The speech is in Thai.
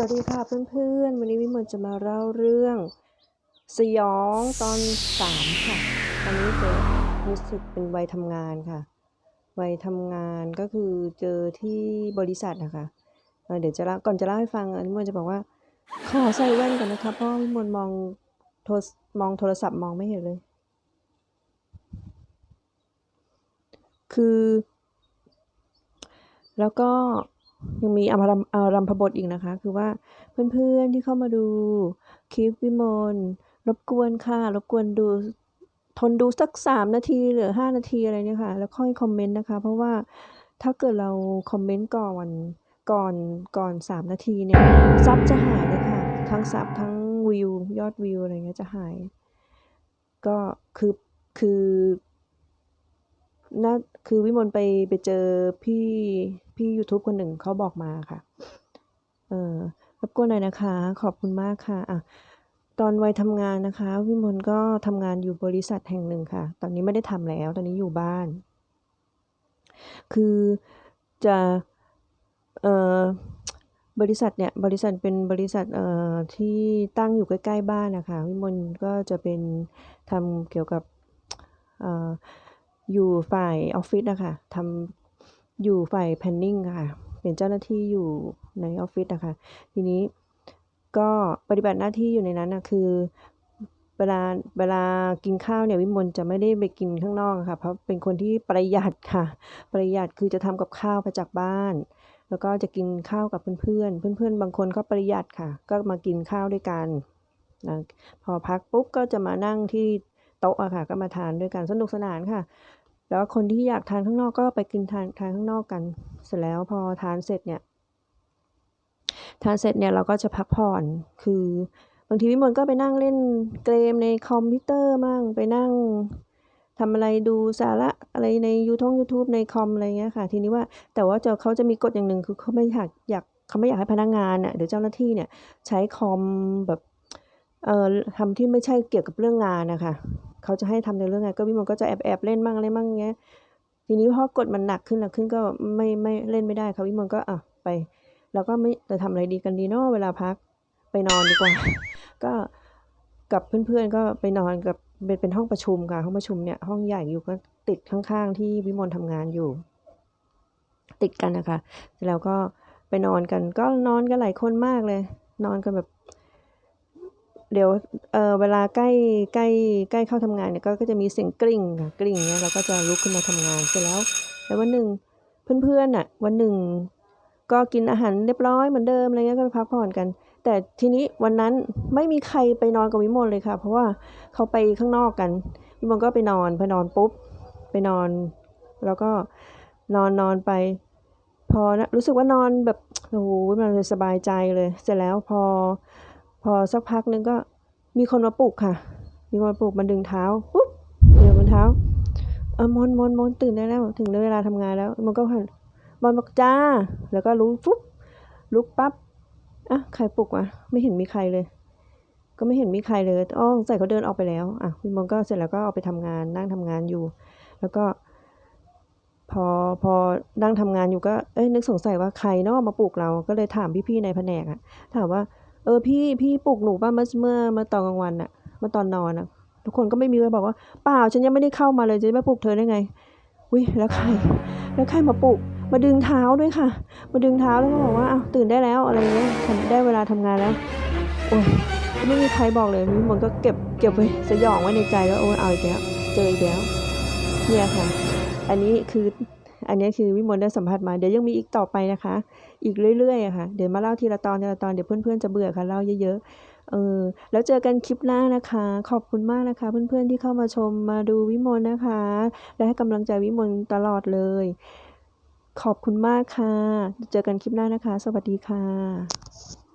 สวัสดีค่ะเพื่อนๆ วันนี้วิมลจะมาเล่าเรื่อง สยองตอนสามค่ะ ตอนนี้เจะรู้สึกเป็นวัยทำงานค่ะ วัยทำงานก็คือเจอที่บริษัทนะคะเเดี๋ยวจะเล่าก่อนจะเล่าให้ฟังวิมลจะบอกว่า ขอใส่แว่นก่อนนะคะเพราะวิมลมองโทรมองโทรศัพท์มองไม่เห็นเลย คือ แล้วก็ ยังมีอารัมอารัมพบทอีกนะคะ คือว่าเพื่อนๆที่เข้ามาดูคลิปวิมลรบกวนค่ะรบกวนดูทนดูสักสามนาทีหรือห้านาทีอะไรเนี่ยค่ะ แล้วค่อยคอมเมนต์นะคะ เพราะว่าถ้าเกิดเราคอมเมนต์ก่อนก่อนก่อนสามนาทีเนี่ยซับจะหายเลยค่ะทั้งซับทั้งวิวยอดวิวอะไรเงี้ยจะหาย ก็คือคือ น่าคือวิมลไปไปเจอพี่พี่ YouTube คนหนึ่งเขาบอกมาค่ะ เออรบกวนหน่อยนะคะ ขอบคุณมากค่ะอะ ตอนวัยทำงานนะคะ วิมลก็ทำงานอยู่บริษัทแห่งหนึ่งค่ะ ตอนนี้ไม่ได้ทำแล้ว ตอนนี้อยู่บ้าน คือจะเอ่อบริษัทเนี่ย บริษัทเป็นบริษัทเอ่อที่ตั้งอยู่ใกล้ ๆ บ้านนะคะ วิมลก็จะเป็นทำเกี่ยวกับเอ่อ อยู่ฝ่ายออฟฟิศนะคะทำอยู่ฝ่าย planning ค่ะ เป็นเจ้าหน้าที่อยู่ในออฟฟิศนะคะทีนี้ก็ปฏิบัติหน้าที่อยู่ในนั้นนะคือ เวลาเวลากินข้าวเนี่ยวิมลจะไม่ได้ไปกินข้างนอกค่ะ เพราะเป็นคนที่ประหยัดค่ะ ประหยัดคือจะทำกับข้าวมาจากบ้าน แล้วก็จะกินข้าวกับเพื่อนๆ เพื่อนๆ บางคนก็ประหยัดค่ะ ก็มากินข้าวด้วยกันนะพอพักปุ๊บก็จะมานั่งที่โต๊ะอะค่ะ ก็มาทานด้วยกันสนุกสนานค่ะ แล้วคนที่อยากทานข้างนอกก็ไปกินทานทานข้างนอกกัน เสร็จแล้วพอทานเสร็จเนี่ยทานเสร็จเนี่ยเราก็จะพักผ่อน คือบางทีวิมลก็ไปนั่งเล่นเกมในคอมพิวเตอร์มั่งไปนั่งทำอะไรดูสาระอะไรในยูทงยูทูบในคอมอะไรเงี้ยค่ะ ทีนี้ว่าแต่ว่าจะเขาจะมีกฎอย่างหนึ่งคือเขาไม่อยากอยากเขาไม่อยากให้พนักงานน่ะหรือเจ้าหน้าที่เนี่ยใช้คอมแบบ เอ่อทำที่ไม่ใช่เกี่ยวกับเรื่องงานนะคะเขาจะให้ทำในเรื่องงานก็วิมลก็จะแอบแอบเล่นมั่งอะไรมั่งเงี้ยทีนี้พอกฎมันหนักขึ้นหนักขึ้นก็ไม่ไม่เล่นไม่ได้ค่ะวิมลก็อะไปแล้วก็ไม่จะทำอะไรดีกันดีเนาะเวลาพักไปนอนดีกว่า ก็กับเพื่อนๆก็ไปนอนกับเป็นเป็นห้องประชุมค่ะห้องประชุมเนี่ยห้องใหญ่อยู่ก็ติดข้างๆ ที่วิมลทำงานอยู่ ติดกันนะคะแล้วก็ไปนอนกันก็นอนกันหลายคนมากเลย นอนกันแบบ เดี๋ยวเออเวลาใกล้ใกล้ใกล้เข้าทำงานเนี่ยก็ก็จะมีเสียงกริ่งค่ะกริ่งเนี่ยเราก็จะลุกขึ้นมาทำงานเสร็จแล้ว แล้ววันหนึ่งเพื่อนๆน่ะวันหนึ่งก็กินอาหารเรียบร้อยเหมือนเดิมอะไรเงี้ยก็ไปพักผ่อนกัน แต่ทีนี้วันนั้นไม่มีใครไปนอนกับวิมลเลยค่ะ เพราะว่าเขาไปข้างนอกกันวิมลก็ไปนอนพอนอนปุ๊บไปนอน แล้วก็นอนนอนไป พอนะรู้สึกว่านอนแบบโอ้โหมันสบายใจเลย เสร็จแล้วพอ พอสักพักนึงก็มีคนมาปลุกค่ะ มีคนมาปลุกมาดึงเท้าปุ๊บเดี๋ยวบนเท้าเออมอนมนมนตื่นได้แล้ว ถึงเวลาทำงานแล้วมันก็หันบอลบอกจ้า แล้วก็ลุกฟุ๊บลุกปั๊บอะใครปลุกวะไม่เห็นมีใครเลย ก็ไม่เห็นมีใครเลยอ๋อสงสัยเขาเดินออกไปแล้วอะพี่มงก็เสร็จแล้วก็ออกไปทำงานนั่งทำงานอยู่ แล้วก็ พอพอนั่งทำงานอยู่ก็เอ้ยนึกสงสัยว่าใครเนาะมาปลุกเราก็เลยถามพี่ๆในแผนกอะถามว่า ออพี่พี่ปลุกหนูป่ะเมื่อเมื่อเมื่อตอนกลางวันอะเมื่อตอนนอนอะทุกคนก็ไม่มีเลยบอกว่าเปล่าฉันยังไม่ได้เข้ามาเลยจะมาปลุกเธอได้ไงอุ้ยแล้วใคร แล้วใครมาปลุกมาดึงเท้าด้วยค่ะ มาดึงเท้าแล้วก็บอกว่าอ้าวตื่นได้แล้วอะไรเงี้ยทำได้เวลาทำงานแล้วโอ้ยไม่มีใครบอกเลยวิมลก็เก็บเก็บไว้สยองไว้ในใจแล้วโอ้ยเอาอีกแล้วเจออีกแล้วเนี่ยค่ะ อันนี้คืออันนี้คือวิมลได้สัมผัสมาเดี๋ยวยังมีอีกต่อไปนะคะ อีกเรื่อยๆค่ะ เดี๋ยวมาเล่าทีละตอนทีละตอนเดี๋ยวเพื่อนๆจะเบื่อค่ะเล่าเยอะๆ เออ แล้วเจอกันคลิปหน้านะคะ ขอบคุณมากนะคะ เพื่อนๆที่เข้ามาชมมาดูวิมลนะคะ และให้กำลังใจวิมลตลอดเลย ขอบคุณมากค่ะ เจอกันคลิปหน้านะคะ สวัสดีค่ะ